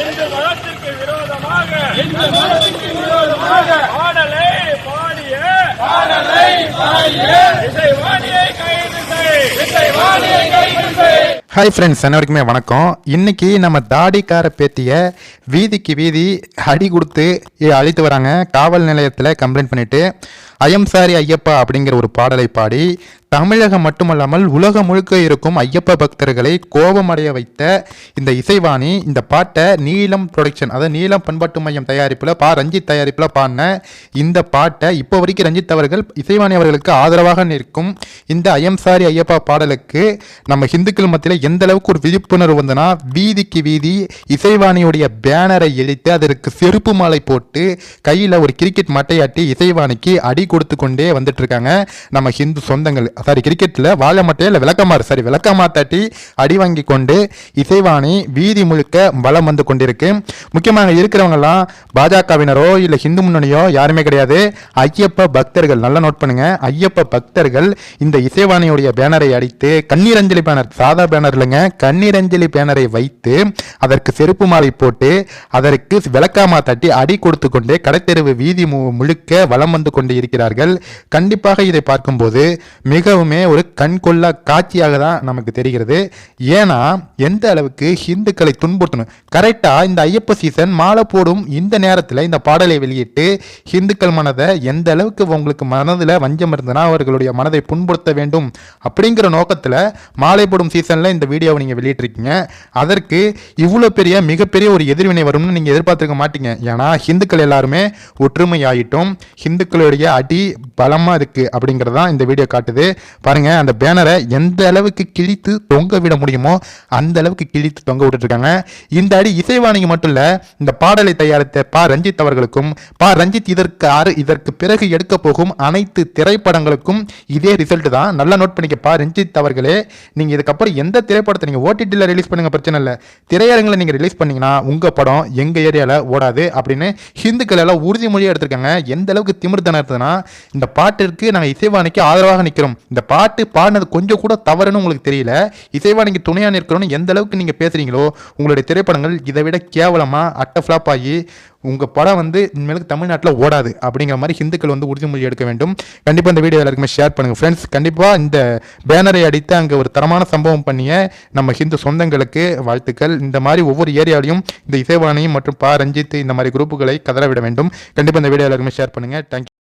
இந்து மதத்திற்கு விரோதமாக இந்த மதத்துக்கு விரோதமாக பாடலை பாடிய பாடலை பாடிய இசைவாணியை கைது செய். இசைவாணியை கைது செய். ஹாய் ஃப்ரெண்ட்ஸ் அனைவருக்குமே வணக்கம். இன்னைக்கு நம்ம தாடிக்கார பேத்திய வீதிக்கு வீதி அடி கொடுத்து அழைத்து வராங்க. காவல் நிலையத்தில் கம்ப்ளைண்ட் பண்ணிட்டு ஐயம் சாரி ஐயப்பா அப்படிங்கிற ஒரு பாடலை பாடி தமிழகம் மட்டுமல்லாமல் உலகம் முழுக்க இருக்கும் ஐயப்ப பக்தர்களை கோபமடைய வைத்த இந்த இசைவாணி இந்த பாட்டை நீலம் ப்ரொடக்ஷன் அதாவது நீலம் பண்பாட்டு மையம் தயாரிப்பில் பா ரஞ்சித் தயாரிப்பில் பாடின இந்த பாட்டை இப்போ வரைக்கும் ரஞ்சித் அவர்கள் இசைவாணி அவர்களுக்கு ஆதரவாக நிற்கும் இந்த ஐயம் சாரி ஐயப்பா பாடலுக்கு நம்ம ஹிந்துக்கள் மத்தியில் எந்த அளவுக்கு ஒரு விழிப்புணர்வு வந்தனா வீதிக்கு வீதி இசைவாணியுடைய பேனரை எழுத்து அதற்கு செருப்பு மாலை போட்டு கையில் ஒரு கிரிக்கெட் மட்டையாட்டி இசைவாணிக்கு அடி கொடுத்து கொண்டே வந்துட்டு இருக்காங்க நம்ம ஹிந்து சொந்தங்கள். சாரி கிரிக்கெட்டில் வாழை மட்டையில் இல்லை விளக்கமாறு சாரி விளக்கமா தட்டி அடி வாங்கி கொண்டு இசைவாணி வீதி முழுக்க வலம் வந்து கொண்டிருக்கு. முக்கியமாக இருக்கிறவங்கலாம் பாஜகவினரோ இல்லை ஹிந்து முன்னணியோ யாருமே கிடையாது. ஐயப்ப பக்தர்கள் நல்லா நோட் பண்ணுங்க. ஐயப்ப பக்தர்கள் இந்த இசைவாணியுடைய பேனரை அடித்து கண்ணீரஞ்சலி பேனர் சாதா பேனர் இல்லைங்க. கண்ணீரஞ்சலி பேனரை வைத்து அதற்கு செருப்பு மாலை போட்டு அதற்கு விளக்காமா தட்டி அடி கொடுத்து கொண்டே கடைத்தெருவு வீதி மு- முழுக்க வலம் வந்து கொண்டு இருக்கிறார்கள். கண்டிப்பாக இதை பார்க்கும்போது மிகவுமே ஒரு கண்கொள்ளா காட்சியாக தான் நமக்கு தெரிகிறது. ஏன்னா எந்த அளவுக்கு ஹிந்துக்களை துன்புறுத்தணும்? கரெக்டாக இந்த ஐயப்ப சீசன் மாலை போடும் இந்த நேரத்தில் இந்த பாடலை வெளியிட்டு ஹிந்துக்கள் மனதை எந்த அளவுக்கு உங்களுக்கு மனதில் வஞ்சம் இருந்ததுன்னா அவர்களுடைய மனதை புண்படுத்த வேண்டும் அப்படிங்கிற நோக்கத்தில் மாலை போடும் சீசனில் இந்த வீடியோவை நீங்கள் வெளியிட்டிருக்கீங்க. அதற்கு இவ்வளோ பெரிய மிகப்பெரிய ஒரு எதிர்வினை வரும்னு நீங்கள் எதிர்பார்த்துருக்க மாட்டீங்க. ஏன்னா ஹிந்துக்கள் எல்லாருமே ஒற்றுமையாயிட்டும். ஹிந்துக்களுடைய அடி பலமாக இருக்குது அப்படிங்கிறது தான் இந்த வீடியோ காட்டுது. பாருங்கள் அந்த பேனரை எந்த அளவுக்கு கிழித்து தொங்க விட முடியுமோ அந்த அளவுக்கு கிழித்து தொங்க விட்டுருக்காங்க இந்த அடி இசைவாணிக்கு மட்டும் இல்லை இந்த பாடலை தயாரித்த பா. ரஞ்சித் அவர்களுக்கும் பா. ரஞ்சித் இதற்கு ஆறு இதற்கு பிறகு எடுக்க போகும் அனைத்து திரைப்படங்களுக்கும் இதே ரிசல்ட் தான். நல்லா நோட் பண்ணிக்க பா. ரஞ்சித் அவர்களே நீங்கள் இதுக்கப்புறம் எந்த திரைப்படத்தை நீங்கள் ஓடிடியில் ரிலீஸ் பண்ணுங்க பிரச்சனை இல்லை. திரையரங்கில் நீங்கள் ரிலீஸ் பண்ணீங்கன்னா உங்கள் படம் எங்கள் ஏரியாவில் ஓடாது அப்படின்னு ஹிந்துக்கள் எல்லாம் உறுதிமொழியாக எடுத்திருக்காங்க. எந்த அளவுக்கு திமிர்தனம் இருந்ததுன்னா இந்த பாட்டிற்கு நாங்கள் இசைவாணிக்கு ஆதரவாக நிற்கிறோம் இந்த பாட்டு பாடினது கொஞ்சம் கூட தவறுன்னு உங்களுக்கு தெரியல. இசைவாணிக்கு துணையாக நிற்கிறோன்னு எந்த அளவுக்கு நீங்கள் பேசுறீங்களோ உங்களுடைய திரைப்படங்கள் இதை விட கேவலமாக அட்ட ஃப்ளாப் ஆகி உங்கள் படம் வந்து இனிமேலுக்கு தமிழ்நாட்டில் ஓடாது அப்படிங்கிற மாதிரி ஹிந்துக்கள் வந்து உறுதிமொழி எடுக்க வேண்டும். கண்டிப்பாக இந்த வீடியோ எல்லாருக்குமே ஷேர் பண்ணுங்கள் ஃப்ரெண்ட்ஸ் கண்டிப்பாக இந்த பேனரை அடித்து அங்கே ஒரு தரமான சம்பவம் பண்ணிய நம்ம ஹிந்து சொந்தங்களுக்கு வாழ்த்துக்கள். இந்த மாதிரி ஒவ்வொரு ஏரியாலையும் இந்த இசைவாணியும் மற்றும் பா ரஞ்சித் இந்த மாதிரி குரூப்புகளை கதற விட வேண்டும். கண்டிப்பாக இந்த வீடியோ எல்லாருக்குமே ஷேர் பண்ணுங்கள் தேங்க்யூ